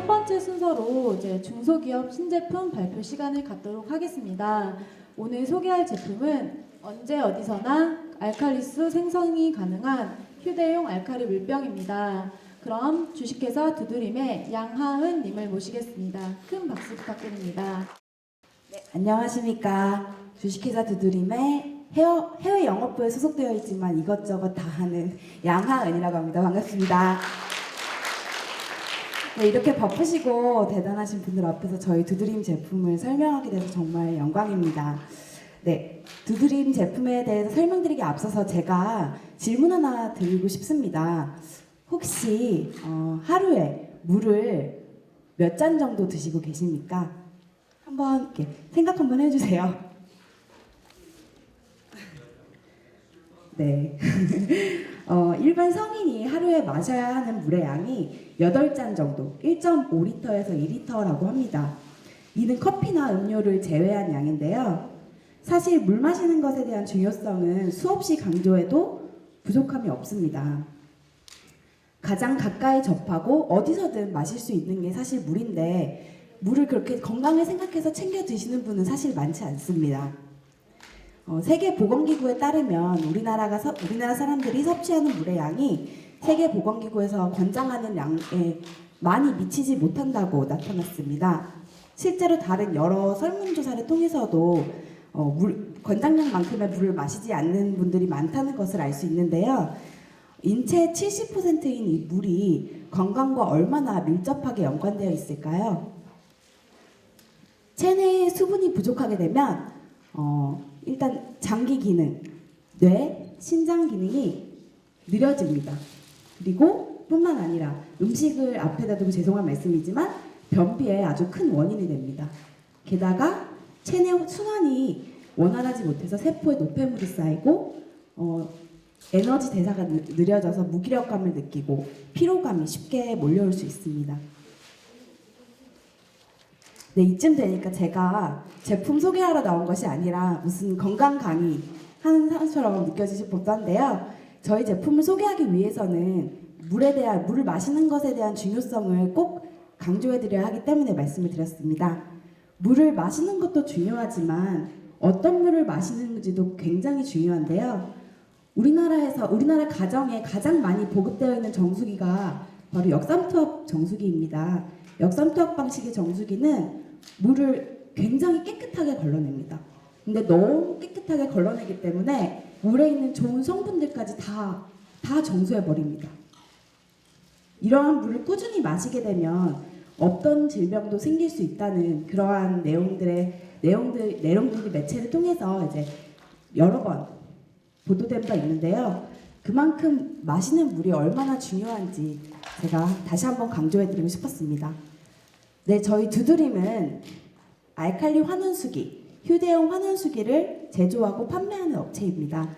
첫 번째 순서로 이제 중소기업 신제품 발표 시간을 갖도록 하겠습니다. 오늘 소개할 제품은 언제 어디서나 알칼리수 생성이 가능한 휴대용 알칼리 물병입니다. 그럼 주식회사 두드림의 양하은 님을 모시겠습니다. 큰 박수 부탁드립니다. 안녕하십니까. 주식회사 두드림의 헤어, 해외 영업부에 소속되어 있지만 이것저것 다 하는 양하은이라고 합니다. 반갑습니다. 네, 이렇게 바쁘시고 대단하신 분들 앞에서 저희 두드림 제품을 설명하게 돼서 정말 영광입니다. 네, 두드림 제품에 대해서 설명드리기 앞서서 제가 질문 하나 드리고 싶습니다. 혹시 어, 하루에 물을 몇 잔 정도 드시고 계십니까? 한번 이렇게 생각 한번 해주세요. 네. 어, 일반 성인이 하루에 마셔야 하는 물의 양이 8잔 정도, 1.5리터에서 2리터라고 합니다. 이는 커피나 음료를 제외한 양인데요. 사실 물 마시는 것에 대한 중요성은 수없이 강조해도 부족함이 없습니다. 가장 가까이 접하고 어디서든 마실 수 있는 게 사실 물인데 물을 그렇게 건강을 생각해서 챙겨 드시는 분은 사실 많지 않습니다. 어, 세계 보건기구에 따르면 우리나라가 서- 우리나라 사람들이 섭취하는 물의 양이 세계 보건기구에서 권장하는 양에 많이 미치지 못한다고 나타났습니다. 실제로 다른 여러 설문조사를 통해서도 어, 물, 권장량만큼의 물을 마시지 않는 분들이 많다는 것을 알 수 있는데요. 인체의 70%인 이 물이 건강과 얼마나 밀접하게 연관되어 있을까요? 체내에 수분이 부족하게 되면 어, 일단 장기 기능, 뇌, 신장 기능이 느려집니다. 그리고 뿐만 아니라 음식을 앞에다 두고 죄송한 말씀이지만 변비의 아주 큰 원인이 됩니다. 게다가 체내 순환이 원활하지 못해서 세포에 노폐물이 쌓이고 어, 에너지 대사가 느- 느려져서 무기력감을 느끼고 피로감이 쉽게 몰려올 수 있습니다. 네, 이쯤 되니까 제가 제품 소개하러 나온 것이 아니라 무슨 건강 강의 하는 사람처럼 느껴지실 법도 한데요. 저희 제품을 소개하기 위해서는 물에 대한 물을 마시는 것에 대한 중요성을 꼭 강조해 드려야 하기 때문에 말씀을 드렸습니다. 물을 마시는 것도 중요하지만 어떤 물을 마시는지도 굉장히 중요한데요. 우리나라에서 우리나라 가정에 가장 많이 보급되어 있는 정수기가 바로 역삼투압 정수기입니다. 역삼투압 방식의 정수기는 물을 굉장히 깨끗하게 걸러냅니다. 근데 너무 깨끗하게 걸러내기 때문에 물에 있는 좋은 성분들까지 다, 다 정수해 버립니다. 이러한 물을 꾸준히 마시게 되면 어떤 질병도 생길 수 있다는 그러한 내용들의 내용들 내용들이 매체를 통해서 이제 여러 번 보도된 바 있는데요. 그만큼 마시는 물이 얼마나 중요한지 제가 다시 한번 강조해드리고 싶었습니다. 네, 저희 두드림은 알칼리 환원수기, 휴대용 환원수기를 제조하고 판매하는 업체입니다.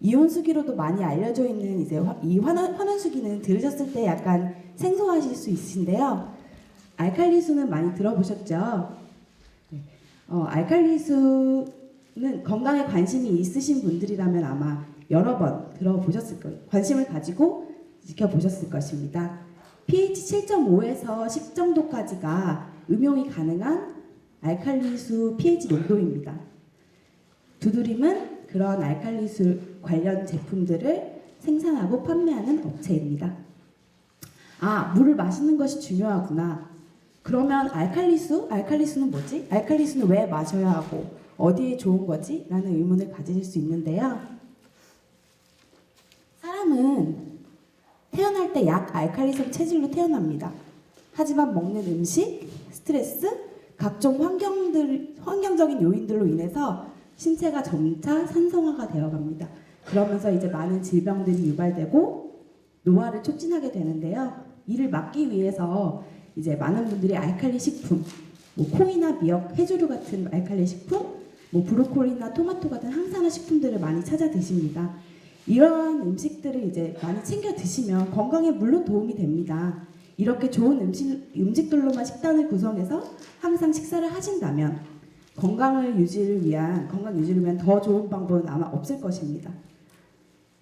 이온수기로도 많이 알려져 있는 이제 화- 이 환원, 환원수기는 들으셨을 때 약간 생소하실 수 있으신데요. 알칼리수는 많이 들어보셨죠? 네. 어, 알칼리수는 건강에 관심이 있으신 분들이라면 아마 여러 번 들어보셨을 거예요. 관심을 가지고 지켜보셨을 것입니다. pH 7.5에서 10 정도까지가 음용이 가능한 알칼리수 pH 농도입니다. 두드림은 그런 알칼리수 관련 제품들을 생산하고 판매하는 업체입니다. 아, 물을 마시는 것이 중요하구나. 그러면 알칼리수? 알칼리수는 뭐지? 알칼리수는 왜 마셔야 하고 어디에 좋은 거지? 라는 의문을 가지실 수 있는데요. 사람은 태어날 때 약 알칼리성 체질로 태어납니다. 하지만 먹는 음식, 스트레스, 각종 환경들, 환경적인 요인들로 인해서 신체가 점차 산성화가 되어갑니다. 그러면서 이제 많은 질병들이 유발되고 노화를 촉진하게 되는데요. 이를 막기 위해서 이제 많은 분들이 알칼리 식품, 뭐 콩이나 미역, 해조류 같은 알칼리 식품, 뭐 브로콜리나 토마토 같은 항산화 식품들을 많이 찾아 드십니다. 이러한 음식들을 이제 많이 챙겨 드시면 건강에 물론 도움이 됩니다. 이렇게 좋은 음식, 음식들로만 식단을 구성해서 항상 식사를 하신다면 건강을 유지를 위한 건강 유지를 위한 더 좋은 방법은 아마 없을 것입니다.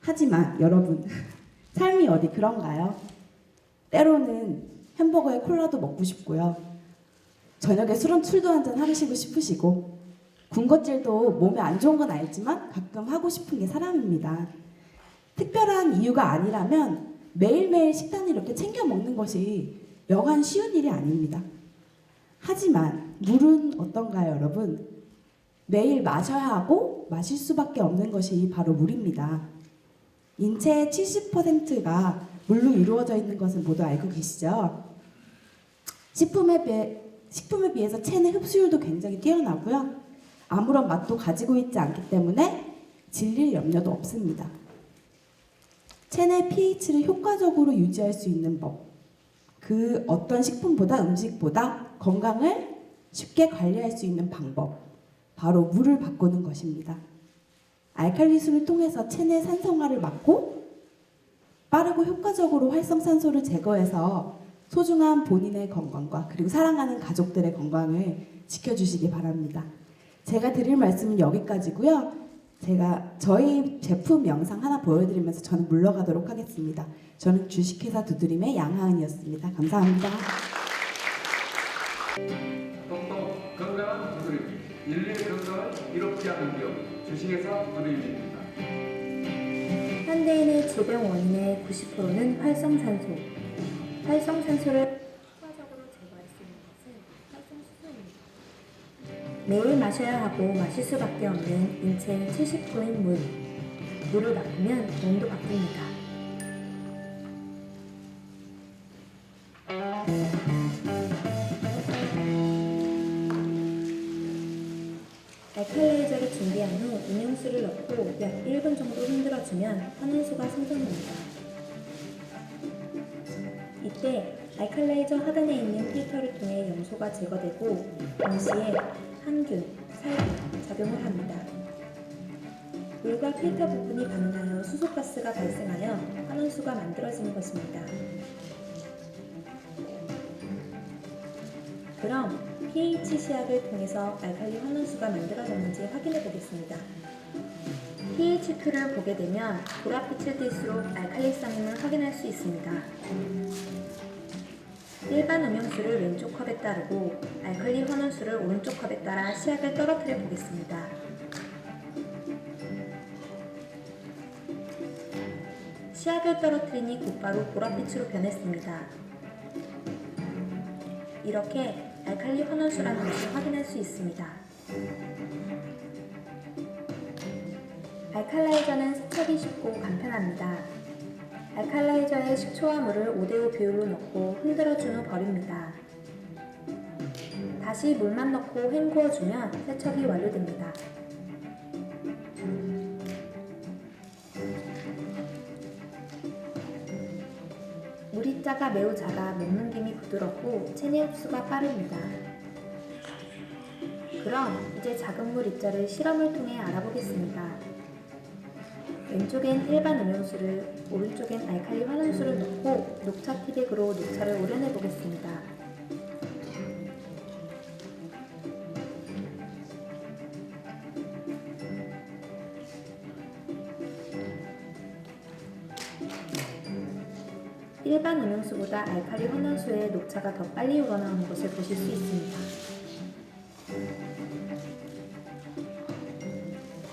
하지만 여러분 삶이 어디 그런가요? 때로는 햄버거에 콜라도 먹고 싶고요. 저녁에 술은 술도 한 잔 하시고 싶으시고 군것질도 몸에 안 좋은 건 알지만 가끔 하고 싶은 게 사람입니다. 특별한 이유가 아니라면 매일매일 식단을 이렇게 챙겨 먹는 것이 여간 쉬운 일이 아닙니다. 하지만 물은 어떤가요, 여러분? 매일 마셔야 하고 마실 수밖에 없는 것이 바로 물입니다. 인체의 70%가 물로 이루어져 있는 것은 모두 알고 계시죠? 식품에 비해, 식품에 비해서 체내 흡수율도 굉장히 뛰어나고요. 아무런 맛도 가지고 있지 않기 때문에 질릴 염려도 없습니다. 체내 pH를 효과적으로 유지할 수 있는 법. 그 어떤 식품보다 음식보다 건강을 쉽게 관리할 수 있는 방법. 바로 물을 바꾸는 것입니다. 알칼리수를 통해서 체내 산성화를 막고 빠르고 효과적으로 활성산소를 제거해서 소중한 본인의 건강과 그리고 사랑하는 가족들의 건강을 지켜주시기 바랍니다. 제가 드릴 말씀은 여기까지고요. 제가 저희 제품 영상 하나 보여드리면서 저는 물러가도록 하겠습니다. 저는 주식회사 두드림의 양하은이었습니다. 감사합니다. 똑똑 건강한 두드림 인류의 건강을 이롭게 하는 기업 주식회사 두드림입니다. 현대인의 질병 원인의 90%는 활성산소. 활성산소를 효과적으로 제거할 수 있는 것은 활성수소입니다. 매일 마셔야 하고 마실 수밖에 없는 인체의 70%인 물. 물을 바꾸면 몸도 바뀝니다. 알칼라이저를 준비한 후 음용수를 넣고 약 1분 정도 흔들어주면 환원수가 생성됩니다. 이때 알칼라이저 하단에 있는 필터를 통해 염소가 제거되고 동시에 항균, 살균 작용을 합니다. 물과 필터 부분이 반응하여 수소가스가 발생하여 환원수가 만들어지는 것입니다. 그럼 pH 시약을 통해서 알칼리 환원수가 만들어졌는지 확인해 보겠습니다. pH2를 보게 되면 보랏빛을 띨수록 알칼리성임을 확인할 수 있습니다. 일반 음용수를 왼쪽 컵에 따르고 알칼리 환원수를 오른쪽 컵에 따라 시약을 떨어뜨려 보겠습니다. 시약을 떨어뜨리니 곧바로 보랏빛으로 변했습니다. 이렇게 알칼리 환원수라는 것을 확인할 수 있습니다. 알칼라이저는 세척이 쉽고 간편합니다. 알칼라이저에 식초와 물을 5대5 비율로 넣고 흔들어준 후 버립니다. 다시 물만 넣고 헹구어주면 세척이 완료됩니다. 물입자가 매우 작아 먹는 김이 부드럽고 체내 흡수가 빠릅니다. 그럼 이제 작은 물 입자를 실험을 통해 알아보겠습니다. 왼쪽엔 일반 음용수를, 오른쪽엔 알칼리 환원수를 넣고 녹차 티백으로 녹차를 우려내 보겠습니다. 일반 음용수보다 알칼리 환원수에 녹차가 더 빨리 우러나오는 것을 보실 수 있습니다.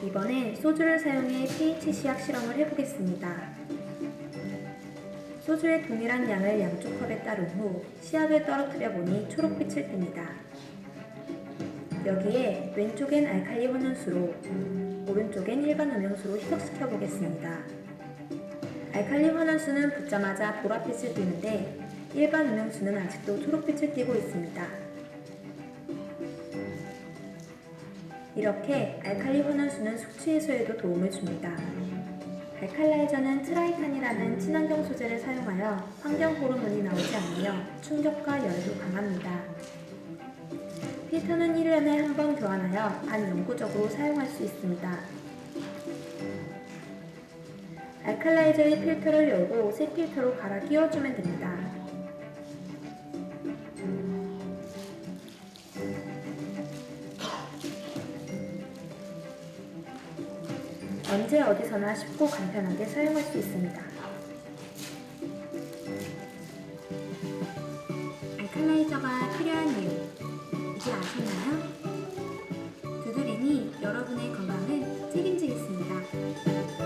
이번엔 소주를 사용해 pH 시약 실험을 해보겠습니다. 소주의 동일한 양을 양쪽 컵에 따른 후 시약을 떨어뜨려 보니 초록빛을 띱니다. 여기에 왼쪽엔 알칼리 환원수로 오른쪽엔 일반 음용수로 희석시켜 보겠습니다. 알칼리 환원수는 붓자마자 보랏빛을 띠는데 일반 음용수는 아직도 초록빛을 띠고 있습니다. 이렇게 알칼리 환원수는 숙취 해소에도 도움을 줍니다. 알칼라이저는 트라이탄이라는 친환경 소재를 사용하여 환경 호르몬이 나오지 않으며 충격과 열도 강합니다. 필터는 1년에 한 번 교환하여 반영구적으로 사용할 수 있습니다. 알칼라이저의 필터를 열고 새 필터로 갈아 끼워주면 됩니다. 언제 어디서나 쉽고 간편하게 사용할 수 있습니다. 알칼라이저가 필요한 이유 이제 아셨나요? 두드림이 여러분의 건강을 책임지겠습니다.